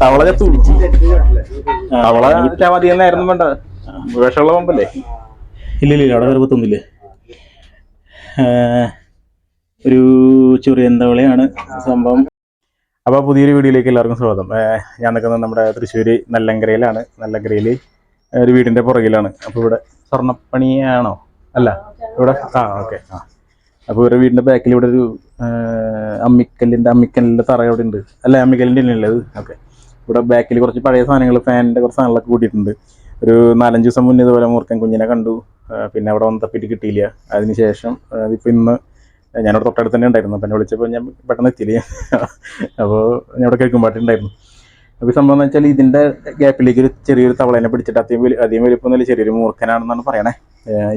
തവള ചത്തു തവള എന്നായിരുന്നു വേണ്ട വിഷമുള്ള പമ്പല്ലേ? ഇല്ല ഇല്ല അവിടെ വേറെ പത്തൊന്നുമില്ലേ ഒരു തവളയാണ് സംഭവം. അപ്പോൾ പുതിയൊരു വീഡിയോയിലേക്ക് എല്ലാവർക്കും സ്വാഗതം. ഞാൻ നിൽക്കുന്നത് നമ്മുടെ തൃശ്ശൂർ നല്ലങ്കരയിലാണ്. നല്ലങ്കരയിൽ ഒരു വീടിന്റെ പുറകിലാണ്. അപ്പോൾ ഇവിടെ സ്വർണപ്പണിയാണോ? അല്ല ഇവിടെ? ആ ഓക്കെ ആ. അപ്പോൾ ഇവരുടെ വീടിന്റെ ബാക്കിൽ ഇവിടെ ഒരു അമ്മിക്കല്ലിന്റെ അമ്മിക്കല്ലിന്റെ തറ അവിടെ ഉണ്ട്. അല്ല അമ്മിക്കല്ലിന്റെ ഉള്ളത്? ഓക്കെ. ഇവിടെ ബാക്കിൽ കുറച്ച് പഴയ സാധനങ്ങൾ ഫാനിന്റെ കുറച്ച് സാധനങ്ങളൊക്കെ കൂട്ടിയിട്ടുണ്ട്. ഒരു നാലഞ്ച് ദിവസം മുന്നേ ഇതുപോലെ മൂർക്കൻ കുഞ്ഞിനെ കണ്ടു. പിന്നെ അവിടെ വന്ന് തപ്പിയിട്ട് കിട്ടിയില്ല. അതിനുശേഷം ശേഷം ഇപ്പോൾ ഇന്ന് ഞാനവിടെ തൊട്ടടുത്ത് തന്നെ ഉണ്ടായിരുന്നു. അപ്പം എന്നെ വിളിച്ചപ്പോൾ ഞാൻ പെട്ടെന്ന് എത്തിയില്ല. അപ്പോൾ ഞാൻ അവിടെ കേൾക്കുമ്പോട്ടുണ്ടായിരുന്നു അപ്പോൾ സംഭവം എന്ന് വെച്ചാൽ ഇതിന്റെ ഗ്യാപ്പിലേക്ക് ഒരു ചെറിയൊരു തവളേനെ പിടിച്ചിട്ട് അധികം വലിയ അധികം വലിപ്പം ചെറിയൊരു മൂർഖനാണെന്നാണ് പറയണേ.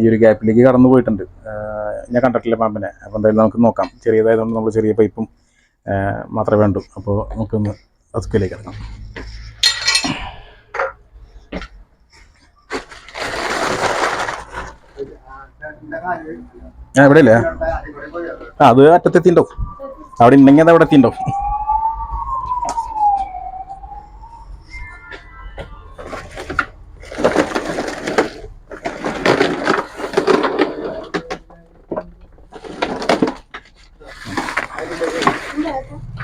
ഈ ഒരു ഗ്യാപ്പിലേക്ക് കടന്നു പോയിട്ടുണ്ട്. ഞാൻ കണ്ടിട്ടില്ല പാമ്പിനെ അപ്പോൾ എന്തായാലും നമുക്ക് നോക്കാം. ചെറിയതായതുകൊണ്ട് നമ്മൾ ചെറിയ പൈപ്പും മാത്രമേ വേണ്ടൂ. അപ്പോൾ നമുക്കൊന്ന് അസുഖയിലേക്ക് ഇറങ്ങാം ആ ഇവിടെ ഇല്ലേ ആ അത് അറ്റത്തെത്തിണ്ടോ അവിടെ ഉണ്ടെങ്കിൽ അത് അവിടെ എത്തിണ്ടോ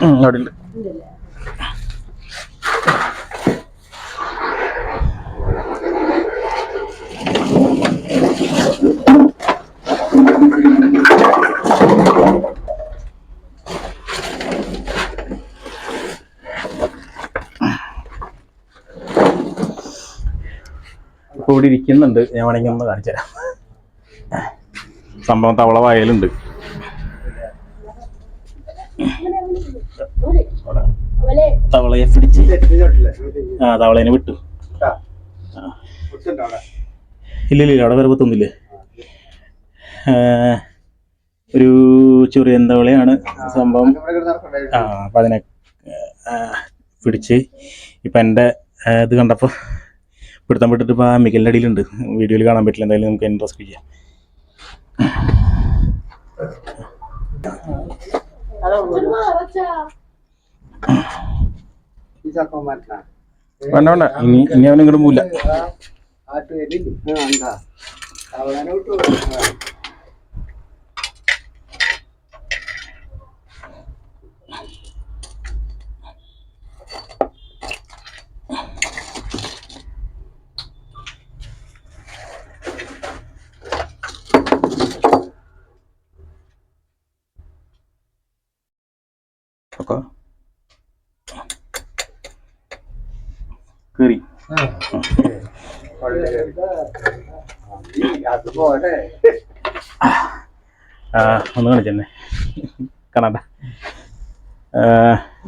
അവിടെ ഉണ്ട് ഞാൻ വേണമെങ്കിൽ ഒന്ന് കാണിച്ചു തരാം. സംഭവം തവള വായലുണ്ട്. തവളയെ പിടിച്ച്. ആ തവളേനെ വിട്ടു. ഇല്ല ഇല്ല അവിടെ വേറെ പത്തൊന്നുമില്ലേ ഒരു ചെറിയ തവളയാണ് സംഭവം. ആ അപ്പം അതിനെ പിടിച്ച്. ഇപ്പം എന്റെ ഇത് കണ്ടപ്പോൾ പിടുത്തം വിട്ടിട്ട് ഇപ്പോൾ മികലിന്റെ അടിയിലുണ്ട്. വീഡിയോയിൽ കാണാൻ പറ്റില്ല. എന്തായാലും നമുക്ക് ഇൻട്രസ്റ്റ് ചെയ്യാം. വേണ്ട വേണ്ട ഇനി ഇനി അവൻ ഇങ്ങോട്ട് പോവില്ല ഒക്കെ കയറി ആ ഒന്ന് കാണിച്ചെന്നെ കാണാണ്ട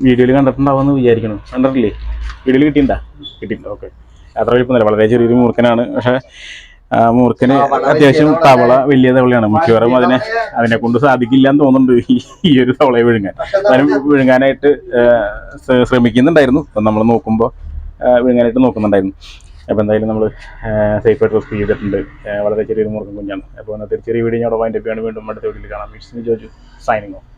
വീഡിയോയിൽ കണ്ടിട്ടുണ്ടാവുമെന്ന് വിചാരിക്കണം കണ്ടിട്ടില്ലേ? വീഡിയോയിൽ കിട്ടിയിട്ടുണ്ടാ? കിട്ടിയിട്ടുണ്ടോ. ഓക്കെ. അത്ര വലിപ്പം വളരെ ചെറിയൊരു മൂർഖനാണ്. പക്ഷേ മൂർഖന് അത്യാവശ്യം തവള വലിയ തവളയാണ്. മിക്കവാറും അതിനെ അതിനെ കൊണ്ട് സാധിക്കില്ല എന്ന് തോന്നുന്നുണ്ട്. ഈ- ഒരു തവളയെ വിഴുങ്ങാൻ. അതിന് വിഴുങ്ങാനായിട്ട് ശ്രമിക്കുന്നുണ്ടായിരുന്നു. അപ്പം നമ്മൾ നോക്കുമ്പോൾ വിഴുങ്ങാനായിട്ട് നോക്കുന്നുണ്ടായിരുന്നു. അപ്പോൾ എന്തായാലും നമ്മൾ സേഫായിട്ട് റെസ്ക്യൂ ചെയ്തിട്ടുണ്ട്. വളരെ ചെറിയൊരു മൂർഖം കുഞ്ഞാണ്. അപ്പോൾ ഒരു ചെറിയ വീഡിയോ ഞാൻ ചെയ്യാണ് വീണ്ടും അടുത്ത വീട്ടിൽ കാണാം. It's Joju signing off